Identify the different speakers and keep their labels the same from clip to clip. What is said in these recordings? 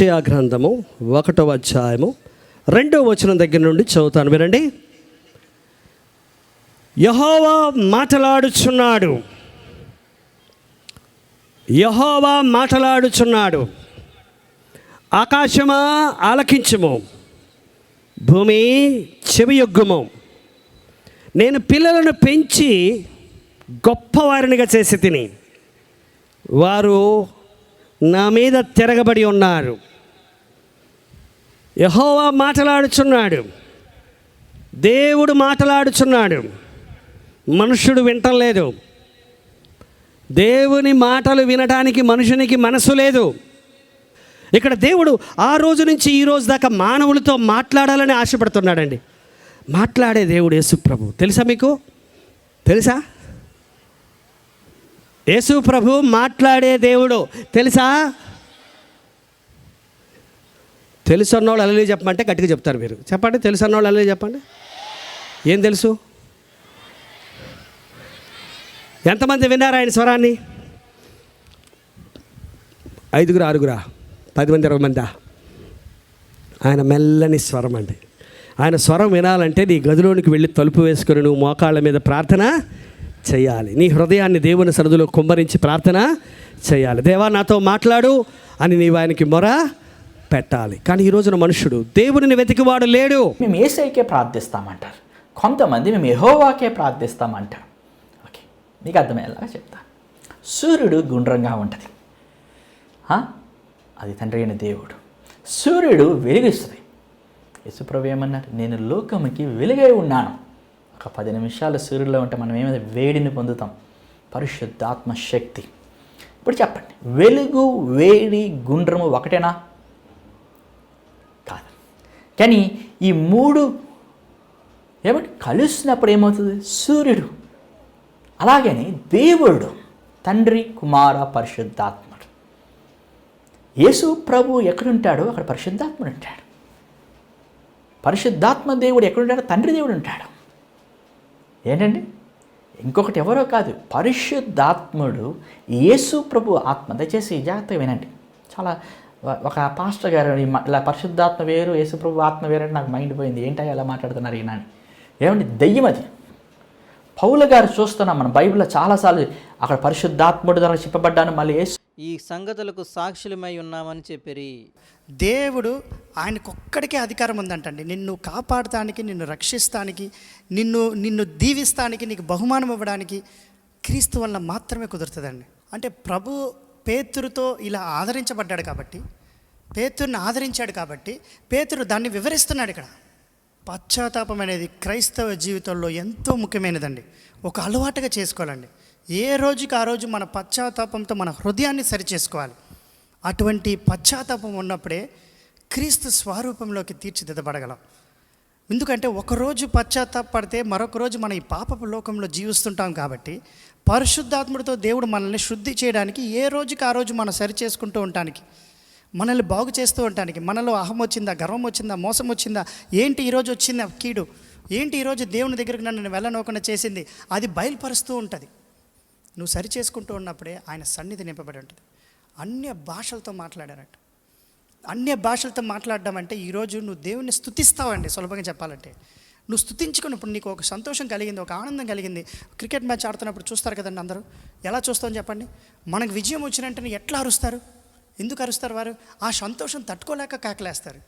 Speaker 1: యషయా గ్రంథము ఒకటో అధ్యాయము రెండో వచనం దగ్గర నుండి చదువుతాను వినండి. యహోవా మాటలాడుచున్నాడు. యహోవా మాటలాడుచున్నాడు. ఆకాశమా ఆలకించము. భూమి చెవియొగ్గుము. నేను పిల్లలను పెంచి గొప్పవారినిగా చేసి తిని. వారు నా మీద తిరగబడి ఉన్నారు. యహోవా మాట్లాడుచున్నాడు. దేవుడు మాట్లాడుచున్నాడు. మనుషుడు వింటలేదు దేవుని మాటలు వినడానికి మనుషునికి మనసు లేదు. ఇక్కడ దేవుడు ఆ రోజు నుంచి ఈ రోజు దాకా మానవులతో మాట్లాడాలని ఆశపడుతున్నాడండి. మాట్లాడే దేవుడు యేసుప్రభు. తెలుసా మీకు? తెలుసా? యేసు ప్రభు మాట్లాడే దేవుడు. తెలుసా? తెలుసు అన్నోళ్ళు అల్లే చెప్పమంటే గట్టిగా చెప్తారు మీరు. చెప్పండి తెలుసు అన్నోళ్ళు అల్లే చెప్పండి. ఏం తెలుసు? ఎంతమంది విన్నారు ఆయన స్వరాన్ని? ఐదుగురు ఆరుగురా? పది మంది ఇరవై మందా? ఆయన మెల్లని స్వరం అండి. ఆయన స్వరం వినాలంటే నీ గదిలోనికి వెళ్ళి తలుపు వేసుకొని నువ్వు మోకాళ్ళ మీద ప్రార్థన? చేయాలి. నీ హృదయాన్ని దేవుని సరదులో కుమ్మరించి ప్రార్థన చేయాలి. దేవా నాతో మాట్లాడు అని నీవు ఆయనకి మొర పెట్టాలి. కానీ ఈ రోజున మనుషుడు దేవుడిని వెతికివాడు లేడు.
Speaker 2: మేము ఏసైకే ప్రార్థిస్తామంటారు. కొంతమంది మేము ఎహోవాకే ప్రార్థిస్తామంటారు. ఓకే నీకు అర్థమయ్యేలాగా చెప్తా. సూర్యుడు గుండ్రంగా ఉంటుంది. అది తండ్రి అయిన దేవుడు. సూర్యుడు వెలుగిస్తుంది. యశుప్రభు ఏమన్నారు? నేను లోకముకి వెలుగై ఉన్నాను. ఒక పది నిమిషాలు సూర్యుడిలో ఉంటే మనం ఏమైనా వేడిని పొందుతాం? పరిశుద్ధాత్మ శక్తి. ఇప్పుడు చెప్పండి వెలుగు వేడి గుండ్రము ఒకటేనా? కాదు. కానీ ఈ మూడు ఏమంటే కలుస్తున్నప్పుడు ఏమవుతుంది? సూర్యుడు. అలాగని దేవుడు తండ్రి కుమార పరిశుద్ధాత్ముడు. యేసు ప్రభు ఎక్కడుంటాడో అక్కడ పరిశుద్ధాత్ముడు ఉంటాడు. పరిశుద్ధాత్మ దేవుడు ఎక్కడుంటాడో తండ్రి దేవుడు ఉంటాడు. ఏంటండి? ఇంకొకటి ఎవరో కాదు పరిశుద్ధాత్ముడు యేసు ప్రభు ఆత్మ. దయచేసి జాగ్రత్తగా వినండి. చాలా ఒక- పాస్టర్ గారు ఇలా పరిశుద్ధాత్మ వేరు యేసు ప్రభు ఆత్మ వేరు అంటే నాకు మైండ్ పోయింది. ఏంటో ఎలా మాట్లాడుతున్నారు ఈయన అని ఏమండి దెయ్యం అది. పౌల గారు చూస్తున్నాం మన బైబిల్లో చాలాసార్లు అక్కడ పరిశుద్ధాత్ముడు ద్వారా చెప్పబడ్డాను మళ్ళీ యేసు
Speaker 3: ఈ సంగతులకు సాక్షులమై ఉన్నామని చెప్పిరి.
Speaker 4: దేవుడు ఆయనకొక్కడికే అధికారం ఉందంటండి. నిన్ను కాపాడటానికి నిన్ను రక్షిస్తానికి నిన్ను నిన్ను దీవిస్తానికి నీకు బహుమానం ఇవ్వడానికి క్రీస్తు వల్ల మాత్రమే కుదురుతుందండి. అంటే ప్రభు పేతురుతో ఇలా ఆదరించబడ్డాడు కాబట్టి పేతురుని ఆదరించాడు కాబట్టి పేతురు దాన్ని వివరిస్తున్నాడు ఇక్కడ. పశ్చాత్తాపం అనేది క్రైస్తవ జీవితంలో ఎంతో ముఖ్యమైనదండి. ఒక అలవాటుగా చేసుకోవాలండి. ఏ రోజుకి ఆ రోజు మన పశ్చాత్తాపంతో మన హృదయాన్ని సరిచేసుకోవాలి. అటువంటి పశ్చాత్తాపం ఉన్నప్పుడే క్రీస్తు స్వరూపంలోకి తీర్చిదిద్దబడగలం. ఎందుకంటే ఒకరోజు పశ్చాత్తాపడితే మరొక రోజు మనం ఈ పాపపు లోకంలో జీవిస్తుంటాం కాబట్టి పరిశుద్ధాత్ముడితో దేవుడు మనల్ని శుద్ధి చేయడానికి ఏ రోజుకి ఆ రోజు మనం సరి చేసుకుంటూ ఉండటానికి మనల్ని బాగు చేస్తూ ఉండటానికి మనలో అహం వచ్చిందా గర్వం వచ్చిందా మోసం వచ్చిందా ఏంటి ఈరోజు వచ్చిందా కీడు? ఏంటి ఈరోజు దేవుని దగ్గరికి నన్ను వెళ్ళనోకుండా చేసింది? అది బయలుపరుస్తూ ఉంటుంది. నువ్వు సరి చేసుకుంటూ ఉన్నప్పుడే ఆయన సన్నిధి నింపబడి ఉంటుంది. అన్య భాషలతో మాట్లాడారట. అన్య భాషలతో మాట్లాడడం అంటే ఈరోజు నువ్వు దేవుణ్ణి స్థుతిస్తావండి సులభంగా చెప్పాలంటే. నువ్వు స్థుతించుకున్నప్పుడు నీకు ఒక సంతోషం కలిగింది ఒక ఆనందం కలిగింది. క్రికెట్ మ్యాచ్ ఆడుతున్నప్పుడు చూస్తారు కదండి అందరూ. ఎలా చూస్తామని చెప్పండి? మనకు విజయం వచ్చినట్టు ఎట్లా అరుస్తారు? ఎందుకు అరుస్తారు వారు? ఆ సంతోషం తట్టుకోలేక కాకలేస్తారు.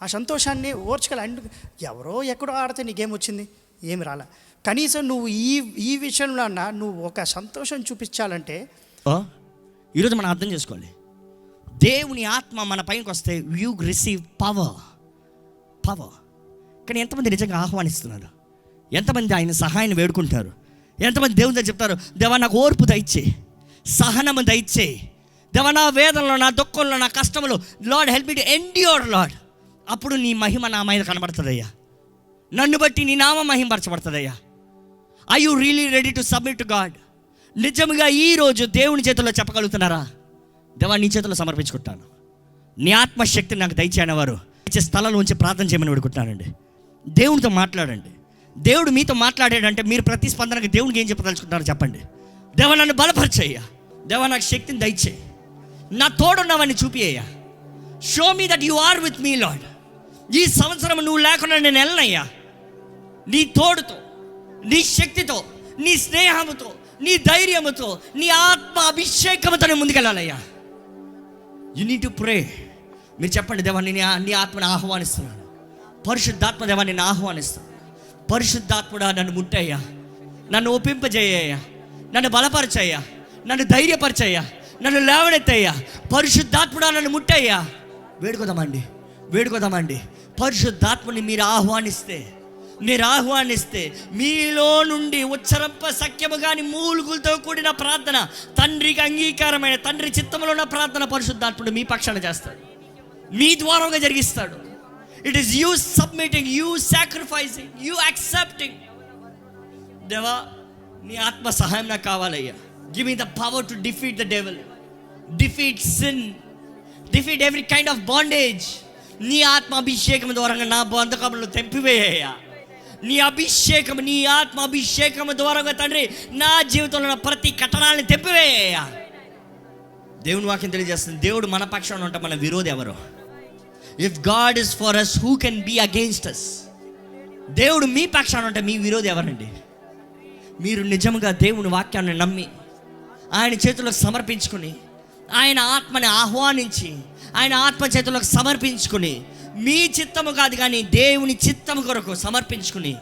Speaker 4: ఆ సంతోషాన్ని ఓర్చుకోలే. అండ్ ఎవరో ఎక్కడో ఆడితే నీకేం వచ్చింది? ఏమి రాలే. కనీసం నువ్వు ఈ ఈ విషయంలో అన్నా నువ్వు ఒక సంతోషం చూపించాలంటే
Speaker 5: ఓ, ఈరోజు మనం అర్థం చేసుకోవాలి. దేవుని ఆత్మ మన పైకి వస్తే యూ రిసీవ్ పవర్ పవర్ కానీ ఎంతమంది నిజంగా ఆహ్వానిస్తున్నారు? ఎంతమంది ఆయన సహాయాన్ని వేడుకుంటారు? ఎంతమంది దేవుని దగ్గర చెప్తారు దేవా నాకు ఓర్పు దయచే సహనము దయచే దేవ నా వేదనలో నా దుఃఖంలో నా కష్టంలో Lord help me to endure Lord అప్పుడు నీ మహిమ నా మీద కనబడుతుందయ్యా. నన్ను బట్టి నీ నామ మహిమపరచబడుతుందయ్యా I you really ready to submit to God నిజంగా ఈ రోజు దేవుని చేతుల్లో చెప్పగలుగుతున్నారా? దేవా నీ చేతుల్లో సమర్పించుకుంటాను. నీ ఆత్మశక్తి నాకు దయచేయని వారు ఇచ్చే స్థలంలో ఉంచి ప్రార్థన చేయమని వేడుకుంటున్నానండి. దేవునితో మాట్లాడండి. దేవుడు మీతో మాట్లాడాడంటే మీరు ప్రతిస్పందనకు దేవునికి ఏం చెప్పదలుచుకుంటారో చెప్పండి. దేవ నన్ను బలపరిచేయ్యా. దేవ నాకు శక్తిని దయచేయి. నా తోడున్నావని చూపియ్యా show me that you are with me Lord ఈ సంవత్సరం నువ్వు లేకుండా నేను వెళ్ళనయ్యా. నీ తోడుతో నీ శక్తితో నీ స్నేహముతో నీ ధైర్యముతో నీ ఆత్మ అభిషేకముతో నేను ముందుకెళ్ళాలయ్యా. యు నీడ్ టు ప్రే మీరు చెప్పండి దేవా నేను నీ ఆత్మని ఆహ్వానిస్తున్నాను. పరిశుద్ధాత్మ దేవా నేను ఆహ్వానిస్తాను పరిశుద్ధాత్ముడా నన్ను ముట్టయ్యా. నన్ను ఒప్పింపజేయ్యా నన్ను బలపరచయ్యా. నన్ను ధైర్యపరచయ్యా. నన్ను లేవనెత్తయ్యా. పరిశుద్ధాత్ముడా నన్ను ముట్టయ్యా. వేడుకోదామండి వేడుకోదామండి. పరిశుద్ధాత్మని మీరు ఆహ్వానిస్తే మీరు ఆహ్వానిస్తే మీలో నుండి ఉచ్చరంప సఖ్యము కాని మూలుగులతో కూడిన ప్రార్థన తండ్రికి అంగీకారమైన తండ్రి చిత్తంలో ఉన్న ప్రార్థన పరిశుద్ధాత్ముడు మీ పక్షాన చేస్తాడు. మీ ద్వారంగా జరిగిస్తాడు. It is you submitting you sacrificing you accepting దేవా నీ ఆత్మ సహాయం నాకు కావాలయ్యా. Give me the power to defeat the devil defeat sin defeat every kind of bondage నీ ఆత్మ అభిషేకం ద్వారా నా బంధకములు తెంపివేయ్యా నీ అభిషేకం నీ ఆత్మ అభిషేకం ద్వారా తండ్రి నా జీవితంలో ప్రతి కట్టడాన్ని తెంపివేయ్యా దేవుని వాక్యం తెలియజేస్తుంది. దేవుడు మన పక్షంలో ఉంటే మన విరోధి ఎవరు? If God is for us who can be against us దేవుడు మీ పక్షాన ఉంటే మీ విరోధి ఎవరండి? మీరు నిజంగా దేవుని వాక్యాన్ని నమ్మి ఆయన చేతులకు సమర్పించుకుని ఆయన ఆత్మని ఆహ్వానించి ఆయన ఆత్మ చేతులకు సమర్పించుకుని మీ చిత్తము కాదు కానీ దేవుని చిత్తము కొరకు సమర్పించుకుని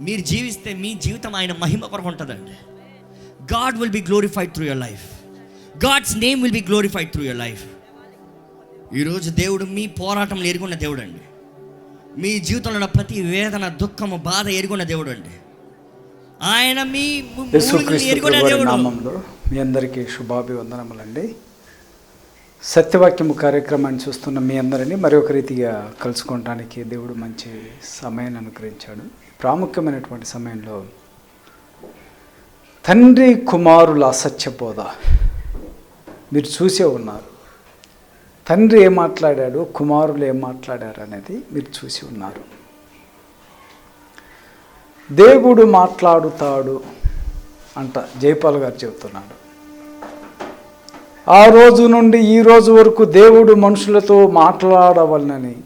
Speaker 5: మీరు జీవిస్తే మీ జీవితం ఆయన మహిమ కొరకు ఉంటుందండి. God will be glorified through your life God's name will be glorified through your life ఈరోజు దేవుడు మీ పోరాటంలో ఎరుగున్న దేవుడు అండి మీ జీవితంలో ఉన్న ప్రతి వేదన దుఃఖము బాధ ఎరుగున్న దేవుడు అండి ఆయన మీ
Speaker 6: నామంలో మీ అందరికీ శుభాభివందనములండి. సత్యవాక్యము కార్యక్రమాన్ని చూస్తున్న మీ అందరినీ మరొక రీతిగా కలుసుకోవడానికి దేవుడు మంచి సమయాన్ని అనుగ్రహించాడు. ప్రాముఖ్యమైనటువంటి సమయంలో తండ్రి కుమారుల అసత్య బోధ మీరు చూసే ఉన్నారు. తండ్రి ఏం మాట్లాడాడు కుమారులు ఏం మాట్లాడారు అనేది మీరు చూసి ఉన్నారు. దేవుడు మాట్లాడుతాడు అంట జైపాల్ గారు చెబుతున్నాడు. ఆ రోజు నుండి ఈ రోజు వరకు దేవుడు మనుషులతో మాట్లాడవలనని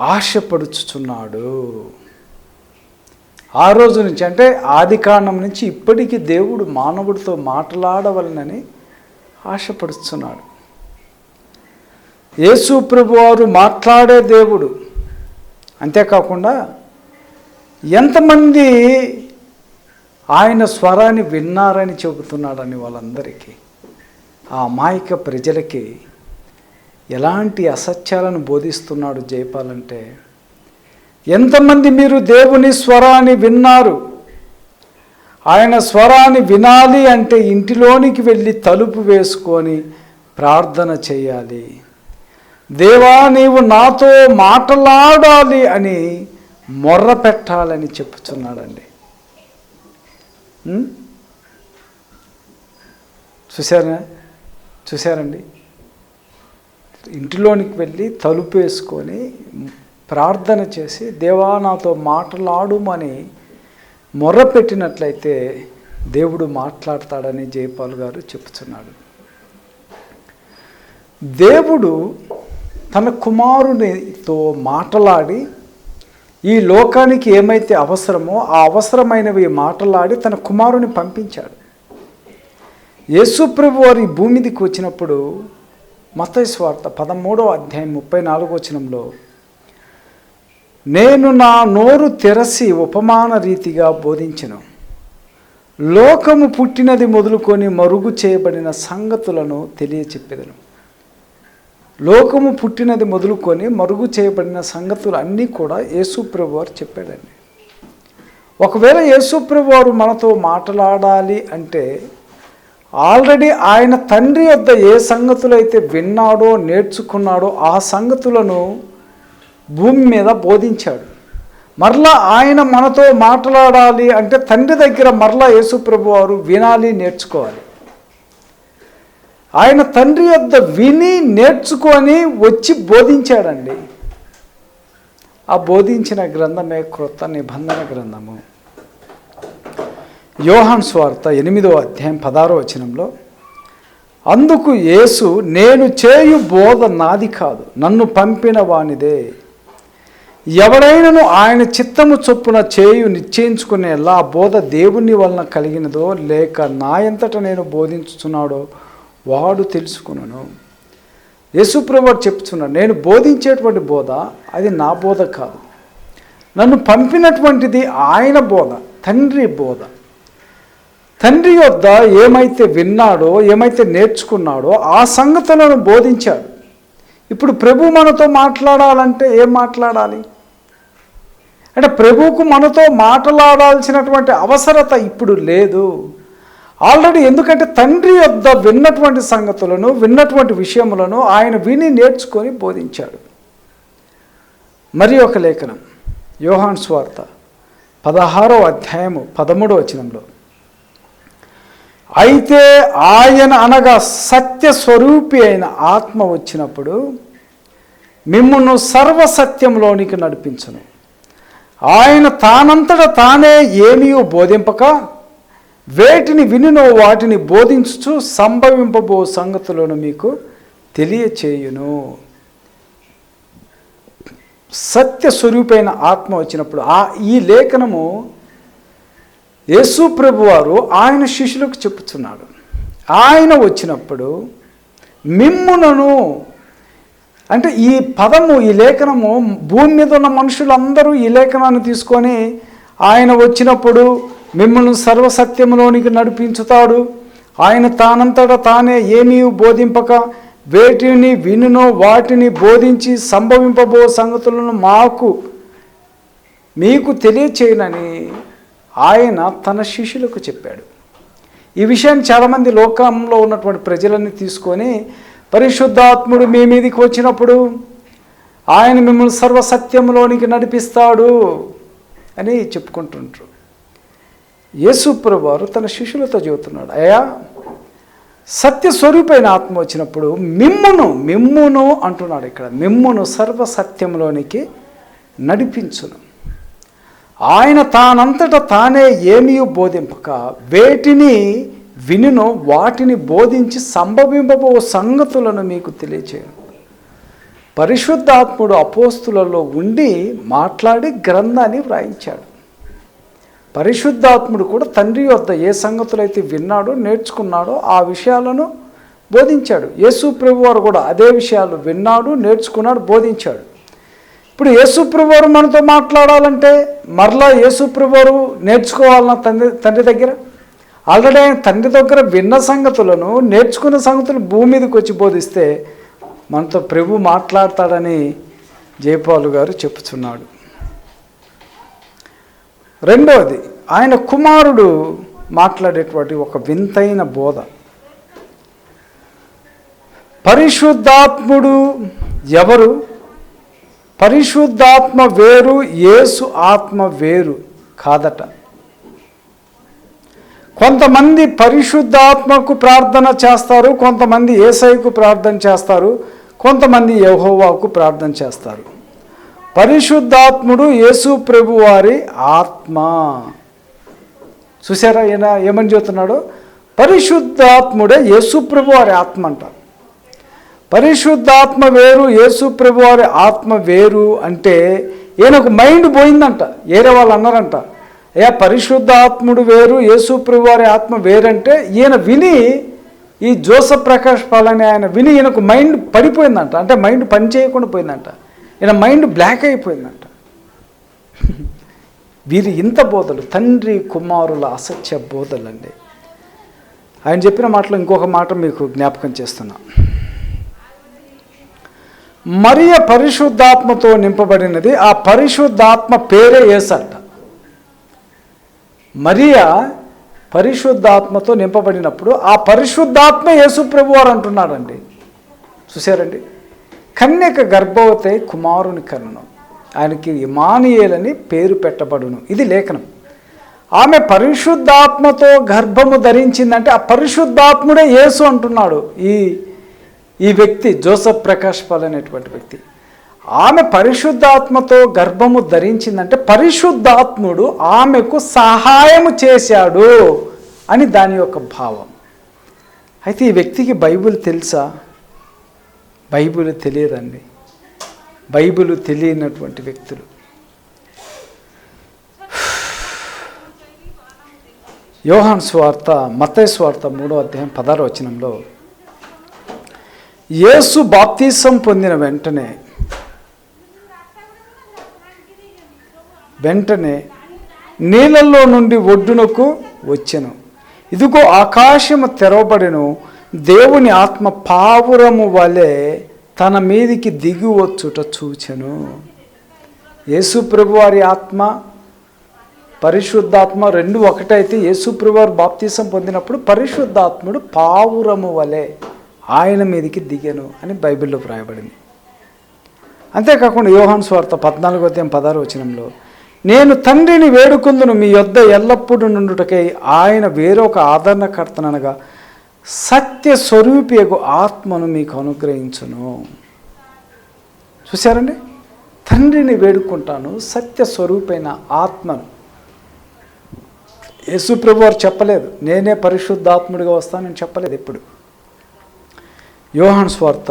Speaker 6: ఆశపడుచుచున్నాడు. ఆ రోజు నుంచి అంటే ఆది కాండం నుంచి ఇప్పటికీ దేవుడు మానవుడితో మాట్లాడవలనని ఆశపడుచున్నాడు. యేసు ప్రభు వారు మాట్లాడే దేవుడు అంతేకాకుండా ఎంతమంది ఆయన స్వరాన్ని విన్నారని చెబుతున్నాడని వాళ్ళందరికీ ఆ అమాయక ప్రజలకి ఎలాంటి అసత్యాలను బోధిస్తున్నాడు జయపాలంటే ఎంతమంది మీరు దేవుని స్వరాన్ని విన్నారు? ఆయన స్వరాన్ని వినాలి అంటే ఇంటిలోనికి వెళ్ళి తలుపు వేసుకొని ప్రార్థన చేయాలి. దేవా నీవు నాతో మాట్లాడాలి అని మొర్ర పెట్టాలని చెప్పుచున్నాడండి. చూసారా చూసారండి ఇంటిలోనికి వెళ్ళి తలుపు వేసుకొని ప్రార్థన చేసి దేవా నాతో మాట్లాడుమని మొర్ర పెట్టినట్లయితే దేవుడు మాట్లాడతాడని జయపాల్ గారు చెప్తున్నాడు దేవుడు తన కుమారునితో మాట్లాడి ఈ లోకానికి ఏమైతే అవసరమో ఆ అవసరమైనవి మాట్లాడి తన కుమారుని పంపించాడు. యేసుప్రభు వారి భూమిదికి వచ్చినప్పుడు మతైస్వార్త పదమూడవ అధ్యాయం ముప్పై నాలుగో వచనంలో నేను నా నోరు తెరసి ఉపమాన రీతిగా బోధించను. లోకము పుట్టినది మొదలుకొని మరుగు చేయబడిన సంగతులను తెలియచెప్పెదను. లోకము పుట్టినది మొదలుకొని మరుగు చేయబడిన సంగతులు అన్నీ కూడా యేసుప్రభు వారు చెప్పాడండి. ఒకవేళ యేసుప్రభు వారు మనతో మాట్లాడాలి అంటే ఆల్రెడీ ఆయన తండ్రి వద్ద ఏ సంగతులు అయితే విన్నాడో నేర్చుకున్నాడో ఆ సంగతులను భూమి మీద బోధించాడు. మరలా ఆయన మనతో మాట్లాడాలి అంటే తండ్రి దగ్గర మరలా యేసుప్రభు వారు వినాలి నేర్చుకోవాలి. ఆయన తండ్రి యొద్ద విని నేర్చుకొని వచ్చి బోధించాడండి. ఆ బోధించిన గ్రంథమే క్రొత్త నిబంధన గ్రంథము. యోహాన్ స్వార్త ఎనిమిదో అధ్యాయం పదారో వచనంలో అందుకు యేసు నేను చేయు బోధ నాది కాదు నన్ను పంపిన వానిదే. ఎవడైనను ఆయన చిత్తము చొప్పున చేయు నిశ్చయించుకునేలా ఆ బోధ దేవుని వలన కలిగినదో లేక నా ఎంతట నేను బోధించుచున్నాడో వాడు తెలుసుకును యేసుప్రభు చెప్తున్నాడు నేను బోధించేటువంటి బోధ అది నా బోధ కాదు. నన్ను పంపినటువంటిది ఆయన బోధ తండ్రి బోధ. తండ్రి యొద్ద ఏమైతే విన్నాడో ఏమైతే నేర్చుకున్నాడో ఆ సంగతులను బోధించాడు. ఇప్పుడు ప్రభు మనతో మాట్లాడాలంటే ఏం మాట్లాడాలి? అంటే ప్రభువుకు మనతో మాట్లాడాల్సినటువంటి అవసరత ఇప్పుడు లేదు. ఆల్రెడీ ఎందుకంటే తండ్రి యొద్ద విన్నటువంటి సంగతులను విన్నటువంటి విషయములను ఆయన విని నేర్చుకొని బోధించాడు. మరి ఒక లేఖనం యోహాన్ స్వార్త పదహారో అధ్యాయము పదమూడో వచనంలో. అయితే ఆయన అనగా సత్య స్వరూపి అయిన ఆత్మ వచ్చినప్పుడు మిమ్మును సర్వసత్యంలోనికి నడిపించను. ఆయన తానంతట తానే ఏమీ బోధింపక వేటిని వినినో వాటిని బోధించుచు సంభవింపబో సంగతులను మీకు తెలియచేయును. సత్య స్వరూపైన ఆత్మ వచ్చినప్పుడు ఆ ఈ లేఖనము యేసు ప్రభు వారు ఆయన శిష్యులకు చెప్పుచున్నాడు. ఆయన వచ్చినప్పుడు మిమ్మునను అంటే ఈ పదము ఈ లేఖనము భూమి మీద ఉన్న మనుషులందరూ ఈ లేఖనాన్ని తీసుకొని ఆయన వచ్చినప్పుడు మిమ్మల్ని సర్వసత్యములోనికి నడిపించుతాడు. ఆయన తానంతట తానే ఏమీ బోధింపక వేటిని వినునో వాటిని బోధించి సంభవింపబో సంగతులను మాకు మీకు తెలియచేయనని ఆయన తన శిష్యులకు చెప్పాడు. ఈ విషయాన్ని చాలామంది లోకంలో ఉన్నటువంటి ప్రజలని తీసుకొని పరిశుద్ధాత్ముడు మీ మీదకి వచ్చినప్పుడు ఆయన మిమ్మల్ని సర్వసత్యంలోనికి నడిపిస్తాడు అని చెప్పుకుంటుంటారు యేసుప్ర వారు తన శిష్యులతో చెబుతున్నాడు అయ్యా సత్య స్వరూపైన ఆత్మ వచ్చినప్పుడు మిమ్మును మిమ్మును అంటున్నాడు ఇక్కడ మిమ్మును సర్వసత్యంలోనికి నడిపించును. ఆయన తానంతట తానే ఏమీ బోధింపక వేటిని వినును వాటిని బోధించి సంభవింపబో సంగతులను మీకు తెలియచేయను. పరిశుద్ధాత్ముడు అపోస్తులలో ఉండి మాట్లాడి గ్రంథాన్ని వ్రాయించాడు. పరిశుద్ధాత్ముడు కూడా తండ్రి వద్ద ఏ సంగతులైతే విన్నాడో నేర్చుకున్నాడో ఆ విషయాలను బోధించాడు. యేసు వారు కూడా అదే విషయాలు విన్నాడు నేర్చుకున్నాడు బోధించాడు. ఇప్పుడు యేసుప్రభు వారు మనతో మాట్లాడాలంటే మరలా యేసుప్రభు వారు నేర్చుకోవాలన్న తండ్రి తండ్రి దగ్గర? ఆల్రెడీ ఆయన తండ్రి దగ్గర విన్న సంగతులను నేర్చుకున్న సంగతులు భూమి మీదకి వచ్చి బోధిస్తే మనతో ప్రభు మాట్లాడతాడని జయపాలు గారు చెప్పుచున్నాడు. రెండవది ఆయన కుమారుడు మాట్లాడేటువంటి ఒక వింతైన బోధ. పరిశుద్ధాత్ముడు ఎవరు? పరిశుద్ధాత్మ వేరు యేసు ఆత్మ వేరు కాదట. కొంతమంది పరిశుద్ధాత్మకు ప్రార్థన చేస్తారు కొంతమంది ఏసైకు ప్రార్థన చేస్తారు కొంతమంది యహోవాకు ప్రార్థన చేస్తారు. పరిశుద్ధాత్ముడు యేసు ప్రభు వారి ఆత్మ. చూసారా ఈయన ఏమని చెబుతున్నాడు? పరిశుద్ధాత్ముడే యేసు ప్రభు వారి ఆత్మ అంటారు పరిశుద్ధాత్మ వేరు యేసు ప్రభు వారి ఆత్మ వేరు అంటే ఈయనకు మైండ్ పోయిందంట. ఏరే వాళ్ళు అన్నారంట. అయ్యా పరిశుద్ధాత్ముడు వేరు యేసు ప్రభు వారి ఆత్మ వేరంటే ఈయన విని ఈ జోసఫ్ ప్రకాష్ పాలనే ఆయన విని ఈయనకు మైండ్ పడిపోయిందంట. అంటే మైండ్ పని చేయకుండా పోయిందంట. ఈయన మైండ్ బ్లాక్ అయిపోయిందంట. వీరి ఇంత బోధలు తండ్రి కుమారుల అసత్య బోధలండి. ఆయన చెప్పిన మాటలో ఇంకొక మాట మీకు జ్ఞాపకం చేస్తున్నా. మరియ పరిశుద్ధాత్మతో నింపబడినది ఆ పరిశుద్ధాత్మ పేరే ఏసంట. మరియా పరిశుద్ధాత్మతో నింపబడినప్పుడు ఆ పరిశుద్ధాత్మ యేసు ప్రభు వారు అంటున్నాడండి. చూసారండి కన్యక గర్భవతే కుమారుని కన్ను. ఆయనకి ఇమానియేలని పేరు పెట్టబడును. ఇది లేఖనం. ఆమె పరిశుద్ధాత్మతో గర్భము ధరించిందంటే ఆ పరిశుద్ధాత్ముడే యేసు అంటున్నాడు. ఈ ఈ వ్యక్తి జోసఫ్ ప్రకాష్ పాల్ అనేటువంటి వ్యక్తి. ఆమె పరిశుద్ధాత్మతో గర్భము ధరించిందంటే పరిశుద్ధాత్ముడు ఆమెకు సహాయము చేశాడు అని దాని యొక్క భావం. అయితే ఈ వ్యక్తికి బైబిల్ తెలుసా? బైబిల్ తెలియదండి. బైబిల్ తెలియనటువంటి వ్యక్తులు. యోహాన్ స్వార్త మతయ స్వార్త మూడో అధ్యాయం పదారవచనంలో యేసు బాప్తీసం పొందిన వెంటనే వెంటనే నీళ్ళల్లో నుండి ఒడ్డునకు వచ్చెను. ఇదిగో ఆకాశము తెరవబడెను దేవుని ఆత్మ పావురము వలె తన మీదికి దిగువచ్చుట చూచెను. యేసు వారి ఆత్మ పరిశుద్ధాత్మ రెండు ఒకటైతే యేసు వారు బాప్తీసం పొందినప్పుడు పరిశుద్ధాత్ముడు పావురము వలె ఆయన మీదికి దిగెను అని బైబిల్లో వ్రాయబడింది. అంతేకాకుండా యోహాన్ స్వార్థ పద్నాలుగో అధ్యాయం పదహారు వచనంలో నేను తండ్రిని వేడుకుందును మీ యొద్ద ఎల్లప్పుడూ నుండుటకై ఆయన వేరొక ఆదరణకర్తనగా సత్య స్వరూపియకు ఆత్మను మీకు అనుగ్రహించును. చూశారండి? తండ్రిని వేడుకుంటాను సత్య స్వరూపైన ఆత్మను యేసుప్రభు వారు చెప్పలేదు నేనే పరిశుద్ధాత్ముడిగా వస్తానని చెప్పలేదు ఎప్పుడు. యోహాన్ స్వార్త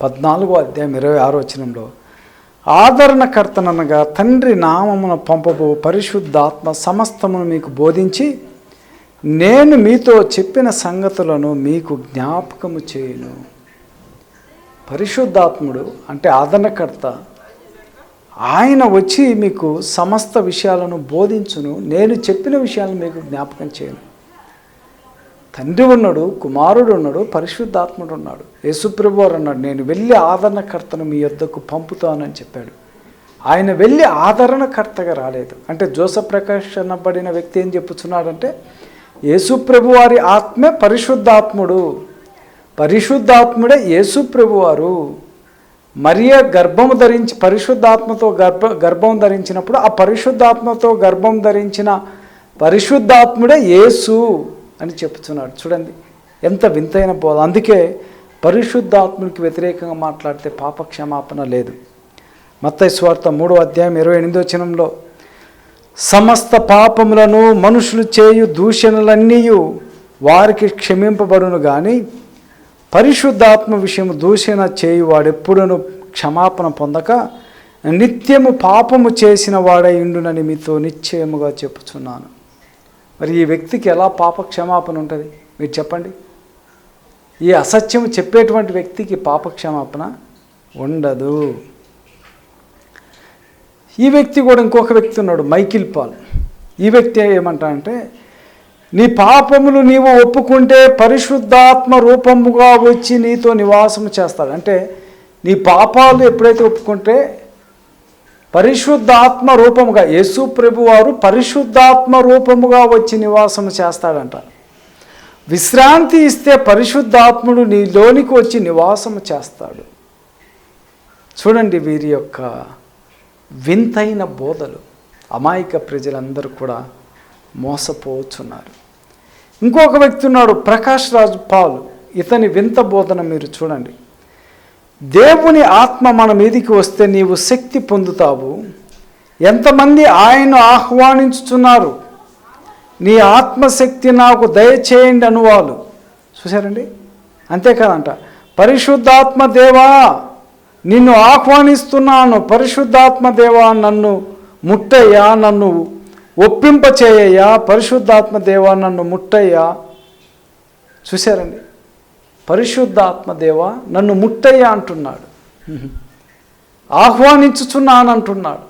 Speaker 6: పద్నాలుగో అధ్యాయం ఇరవై ఆరో వచనంలో ఆదరణకర్తననగా తండ్రి నామమున పంపబో పరిశుద్ధాత్మ సమస్తమును మీకు బోధించి నేను మీతో చెప్పిన సంగతులను మీకు జ్ఞాపకము చేయను. పరిశుద్ధాత్ముడు అంటే ఆదరణకర్త ఆయన వచ్చి మీకు సమస్త విషయాలను బోధించును. నేను చెప్పిన విషయాలను మీకు జ్ఞాపకం చేయను. తండ్రి ఉన్నాడు కుమారుడు ఉన్నాడు పరిశుద్ధాత్ముడు ఉన్నాడు. యేసుప్రభువారు అన్నాడు నేను వెళ్ళి ఆదరణకర్తను మీ యొద్దకు పంపుతానని చెప్పాడు. ఆయన వెళ్ళి ఆదరణకర్తగా రాలేదు. అంటే జోస ప్రకాష్ అనబడిన వ్యక్తి ఏం చెప్పుచున్నాడంటే యేసుప్రభు వారి ఆత్మే పరిశుద్ధాత్ముడు. పరిశుద్ధాత్ముడే యేసుప్రభువారు. మరియ గర్భము ధరించి పరిశుద్ధాత్మతో గర్భ గర్భం ధరించినప్పుడు ఆ పరిశుద్ధాత్మతో గర్భం ధరించిన పరిశుద్ధాత్ముడే యేసు అని చెప్తున్నాడు. చూడండి ఎంత వింతైన బోధ. అందుకే పరిశుద్ధాత్మునికి వ్యతిరేకంగా మాట్లాడితే పాప క్షమాపణ లేదు. మత్తయి మూడో అధ్యాయం ఇరవై ఎనిమిదో చినంలో సమస్త పాపములను మనుషులు చేయు దూషణలన్నీ వారికి క్షమింపబడును కానీ పరిశుద్ధాత్మ విషయం దూషణ చేయువాడెప్పుడను క్షమాపణ పొందక నిత్యము పాపము చేసిన వాడై ఉండునని మీతో నిశ్చయముగా చెప్పుచున్నాను. మరి ఈ వ్యక్తికి ఎలా పాప క్షమాపణ ఉంటుంది? మీరు చెప్పండి. ఈ అసత్యం చెప్పేటువంటి వ్యక్తికి పాప క్షమాపణ ఉండదు. ఈ వ్యక్తి కూడా ఇంకొక వ్యక్తి ఉన్నాడు మైకిల్ పాల్. ఈ వ్యక్తి ఏమంటా అంటే నీ పాపములు నీవు ఒప్పుకుంటే పరిశుద్ధాత్మ రూపముగా వచ్చి నీతో నివాసం చేస్తాడు. అంటే నీ పాపాలు ఎప్పుడైతే ఒప్పుకుంటే పరిశుద్ధాత్మ రూపముగా యేసు ప్రభు వారు పరిశుద్ధాత్మ రూపముగా వచ్చి నివాసం చేస్తాడంట. విశ్రాంతి ఇస్తే పరిశుద్ధాత్ముడు నీలోనికి వచ్చి నివాసం చేస్తాడు. చూడండి వీరి యొక్క వింతైన బోధలు అమాయక ప్రజలందరూ కూడా మోసపోవచ్చున్నారు ఇంకొక వ్యక్తి ఉన్నాడు ప్రకాష్ రాజు పాల్. ఇతని వింత బోధన మీరు చూడండి. దేవుని ఆత్మ మన మీదికి వస్తే నీవు శక్తి పొందుతావు. ఎంతమంది ఆయన ఆహ్వానించుతున్నారు? నీ ఆత్మశక్తి నాకు దయచేయండి అనువాలు చూశారండి? అంతేకాదంట పరిశుద్ధాత్మ దేవా నిన్ను ఆహ్వానిస్తున్నాను పరిశుద్ధాత్మ దేవా నన్ను ముట్టయ్యా నన్ను ఒప్పింపచేయ్యా పరిశుద్ధాత్మ దేవా నన్ను ముట్టయ్యా. చూశారండి? పరిశుద్ధాత్మ దేవా నన్ను ముట్టయ్యా అంటున్నాడు. ఆహ్వానించుచున్నాను అంటున్నాడు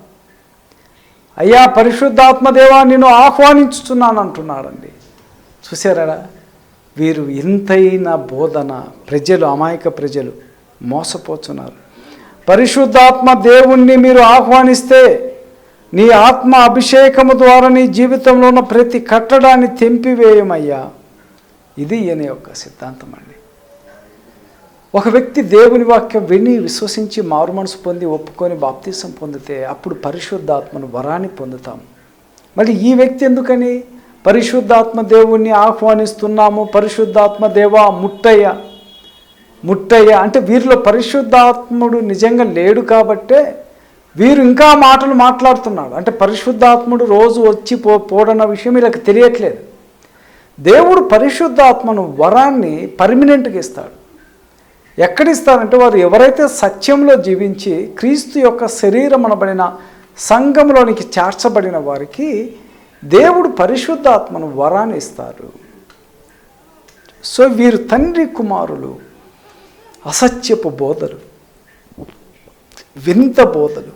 Speaker 6: అయ్యా పరిశుద్ధాత్మదేవా నేను ఆహ్వానించుతున్నాను అంటున్నాడండి చూసారా వీరు ఎంతైనా బోధన ప్రజలు అమాయక ప్రజలు మోసపోతున్నారు. పరిశుద్ధాత్మ దేవుణ్ణి మీరు ఆహ్వానిస్తే నీ ఆత్మ అభిషేకము ద్వారా నీ జీవితంలో ఉన్న ప్రతి కట్టడాన్ని తెంపివేయమయ్యా. ఇది ఈయన యొక్క సిద్ధాంతం అండి. ఒక వ్యక్తి దేవుని వాక్యం విని విశ్వసించి మారు మనసు పొంది ఒప్పుకొని బాప్తీసం పొందితే అప్పుడు పరిశుద్ధాత్మను వరాన్ని పొందుతాం. మరి ఈ వ్యక్తి ఎందుకని? పరిశుద్ధాత్మ దేవుణ్ణి ఆహ్వానిస్తున్నాము. పరిశుద్ధాత్మ దేవా ముట్టయ్య. ముట్టయ్య. అంటే వీరిలో పరిశుద్ధాత్ముడు నిజంగా లేడు కాబట్టే వీరు ఇంకా మాటలు మాట్లాడుతున్నాడు. అంటే పరిశుద్ధాత్ముడు రోజు వచ్చి పో పోడన్న విషయం వీళ్ళకి తెలియట్లేదు. దేవుడు పరిశుద్ధాత్మను వరాన్ని పర్మినెంట్గా ఇస్తాడు. ఎక్కడిస్తారంటే వారు ఎవరైతే సత్యంలో జీవించి క్రీస్తు యొక్క శరీరం అనబడిన సంఘంలోనికి చేర్చబడిన వారికి దేవుడు పరిశుద్ధాత్మను వరాన్ని ఇస్తారు. సో వీరు తండ్రి కుమారులు. అసత్యపు బోధలు వింత బోధలు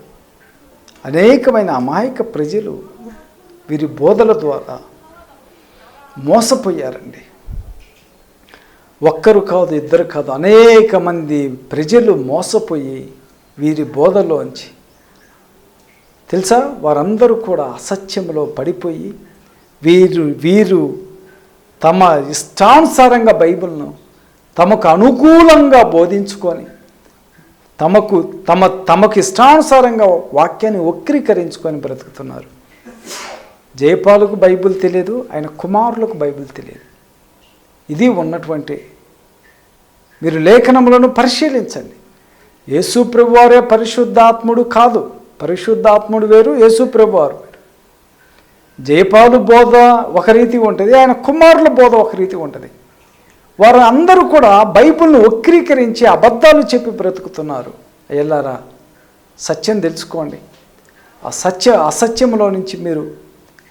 Speaker 6: అనేకమైన అమాయక ప్రజలు వీరి బోధల ద్వారా మోసపోయారండి. ఒక్కరు కాదు ఇద్దరు కాదు అనేక మంది ప్రజలు మోసపోయి వీరి బోధలోంచి తెలుసా? వారందరూ కూడా అసత్యంలో పడిపోయి వీరు వీరు తమ ఇష్టానుసారంగా బైబిల్ను తమకు అనుకూలంగా బోధించుకొని తమకు తమ తమకు ఇష్టానుసారంగా వాక్యాన్ని వక్రీకరించుకొని బ్రతుకుతున్నారు. జయపాలకు బైబిల్ తెలియదు ఆయన కుమారులకు బైబిల్ తెలియదు ఇది ఉన్నటువంటి మీరు లేఖనములను పరిశీలించండి. యేసు ప్రభువారే పరిశుద్ధాత్ముడు కాదు పరిశుద్ధాత్ముడు వేరు యేసు ప్రభువారు వేరు. జయపాలు బోధ ఒక రీతి ఉంటుంది ఆయన కుమారుల బోధ ఒక రీతి ఉంటుంది. వారు అందరూ కూడా బైబిల్ను వక్రీకరించి అబద్ధాలు చెప్పి బ్రతుకుతున్నారు. ఎల్లారా సత్యం తెలుసుకోండి. ఆ సత్య అసత్యంలో నుంచి మీరు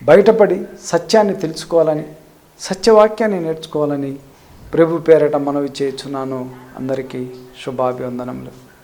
Speaker 6: బయటపడి సత్యాన్ని తెలుసుకోవాలని సత్యవాక్యాన్ని నేర్చుకోవాలని ప్రభు పేరట మనవి చేస్తున్నాను అందరికీ శుభాభివందనములు.